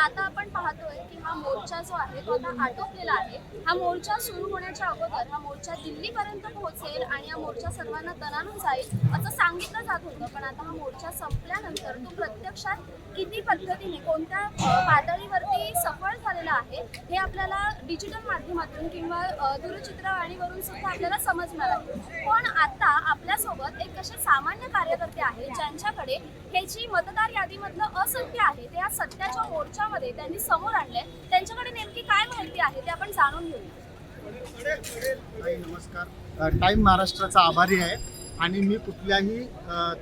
आता आपण पाहतोय की हा मोर्चा जो आहे तो आता आटोपलेला आहे. हा मोर्चा सुरू होण्याच्या अगोदर हा मोर्चा दिल्लीपर्यंत पोहोचेल आणि हा मोर्चा सर्वांना दणानून जाईल असं सांगितलं जात होतं. पण आता हा मोर्चा संपल्यानंतर तो प्रत्यक्षात किती पद्धतीने कोणत्या पातळीवरती सफळ झालेला आहे हे आपल्याला डिजिटल माध्यमातून किंवा दूरचित्रवाणीवरून सुद्धा आपल्याला समजणार आहे. पण आता आपल्यासोबत एक असे सामान्य कार्यकर्ते आहेत ज्यांच्याकडे हे जी मतदार यादीमधलं असत्य आहे. ते या सत्याच्या मोर्चामध्ये त्यांनी समोर आणलंय. त्यांच्याकडे नेमकी काय माहिती आहे ते आपण जाणून घेऊया. नमस्कार टाइम महाराष्ट्राचा आभारी आहे आणि मी कुठल्याही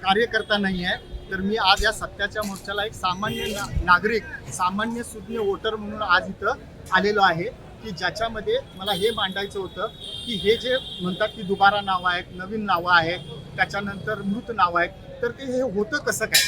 कार्यकर्ता नाही आहे तर मी आज या सत्याच्या मोर्चाला एक सामान्य ना नागरिक सामान्य सुज्ञ वोटर म्हणून आज इथं आलेलो आहे की ज्याच्यामध्ये मला हे मांडायचं होतं की हे जे म्हणतात की दुबारा नावं आहेत नवीन नावं आहेत त्याच्यानंतर मृत नावं आहेत तर ते हे होतं कसं काय?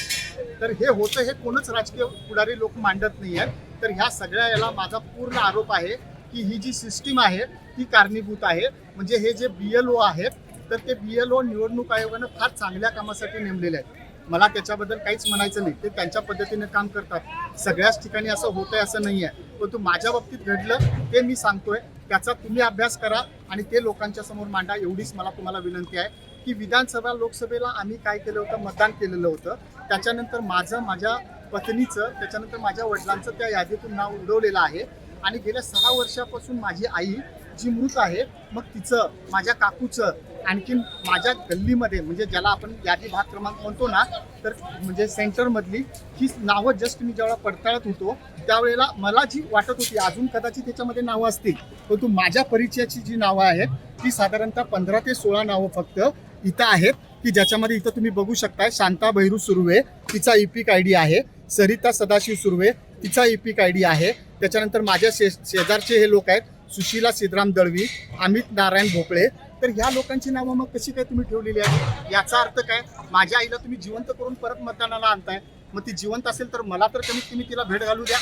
तर हे होतं हे कोणच राजकीय पुढारी लोक मांडत नाही आहेत. तर ह्या सगळ्या याला माझा पूर्ण आरोप आहे की ही जी सिस्टीम आहे ती कारणीभूत आहे. म्हणजे हे जे बी एल ओ आहेत तर ते बी एल ओ निवडणूक आयोगानं फार चांगल्या कामासाठी नेमलेले आहेत. मला त्याच्याबद्दल काहीच म्हणायचं नाही. ते त्यांच्या पद्धतीने काम करतात. सगळ्याच ठिकाणी असं होत आहे असं नाही आहे परंतु माझ्या बाबतीत घडलं ते मी सांगतोय. त्याचा तुम्ही अभ्यास करा. आणि ते लोकांच्या समोर मांडा एवढीच मला तुम्हाला विनंती आहे की विधानसभा लोकसभेला आम्ही काय केलं होतं मतदान केलेलं होतं. त्याच्यानंतर माझं माझ्या पत्नीचं त्याच्यानंतर माझ्या वडिलांचं त्या यादीतून नाव उडवलेलं आहे. आणि गेल्या सहा वर्षापासून माझी आई जी मृत आहे मग तिचं माझ्या काकूचं आणखीन माझ्या गल्लीमध्ये म्हणजे ज्याला आपण यादी भाग क्रमांक म्हणतो ना तर म्हणजे सेंटरमधली ही नावं जस्ट मी जेव्हा पडताळत होतो त्यावेळेला मला जी वाटत होती अजून कदाचित त्याच्यामध्ये नावं असतील परंतु माझ्या परिचयाची जी नावं आहेत ती साधारणतः पंधरा ते सोळा नावं फक्त इथं आहेत की ज्याच्यामध्ये इथं तुम्ही बघू शकताय शांता भैरू सुर्वे तिचा इपिक आय डी आहे सरिता सदाशिव सुर्वे तिचा इपिक आय डी आहे त्याच्यानंतर माझ्या शे शेजारचे हे लोक आहेत सुशीला सिद्धराम दळवी अमित नारायण भोपळे तर ह्या लोकांची नावं मग कशी काय तुम्ही ठेवलेली आहे याचा अर्थ काय? माझ्या आईला तुम्ही जिवंत करून परत मतदानाला आणताय. मग ती जिवंत असेल तर मला तर कमीत कमी तिला भेट घालू द्या.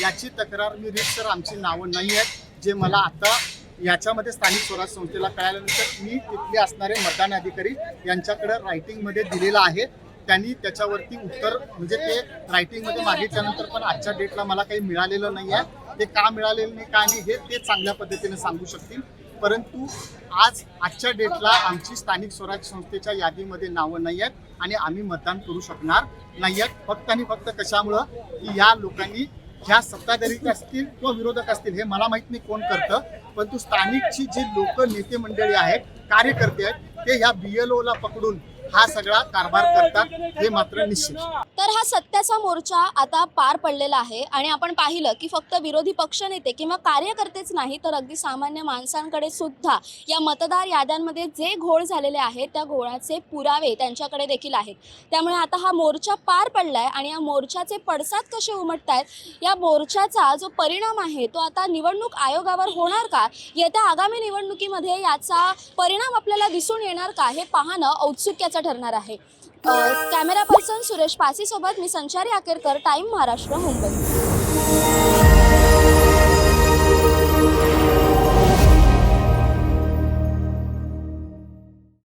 याची तक्रार मी रीत सर आमची नावं नाही आहेत. जे मला आता याच्यामध्ये स्थानिक स्वराज संस्थेला कळाल्यानंतर मी तिथले असणारे मतदान अधिकारी यांच्याकडे रायटिंगमध्ये दिलेलं आहे. त्यांनी त्याच्यावरती उत्तर म्हणजे ते रायटिंगमध्ये मागितल्यानंतर पण आजच्या डेटला मला काही मिळालेलं नाही आहे. ते का मिळालेलं नाही का नाही हे ते चांगल्या पद्धतीने सांगू शकतील. परंतु आज आजच्या डेटला आमची स्थानिक स्वराज्य संस्थेच्या यादीमध्ये नावं नाही आहेत आणि आम्ही मतदान करू शकणार नाही आहेत. फक्त आणि फक्त कशामुळं? की या लोकांनी ह्या सत्ताधारी असतील किंवा विरोधक असतील हे मला माहीत नाही कोण करतं परंतु स्थानिकची जी लोक नेते मंडळी आहेत कार्यकर्ते आहेत ते ह्या बी एल ओला पकडून हा सगळा कारभार करतात हे मात्र निश्चित. तर हा सत्याचा मोर्चा आता पार पडलेला आहे आणि आपण पाहिलं की फक्त विरोधी पक्षनेते किंवा कार्यकर्तेच नाही तर अगदी सामान्य माणसांकडे सुद्धा या मतदार याद्यांमध्ये जे घोळ झालेले आहेत त्या घोळाचे पुरावे त्यांच्याकडे देखील आहेत. त्यामुळे आता हा मोर्चा पार पडलाय आणि या मोर्चाचे पडसाद कसे उमटत आहेत या मोर्चाचा जो परिणाम आहे तो आता निवडणूक आयोगावर होणार का? येत्या आगामी निवडणुकीमध्ये याचा परिणाम आपल्याला दिसून येणार का? हे पाहणं औत्सुक्याचं ठरणार आहे. कॅमेरा पर्सन सुरेश पासीसोबत मी संचारी आकेरकर टाइम महाराष्ट्र मुंबई.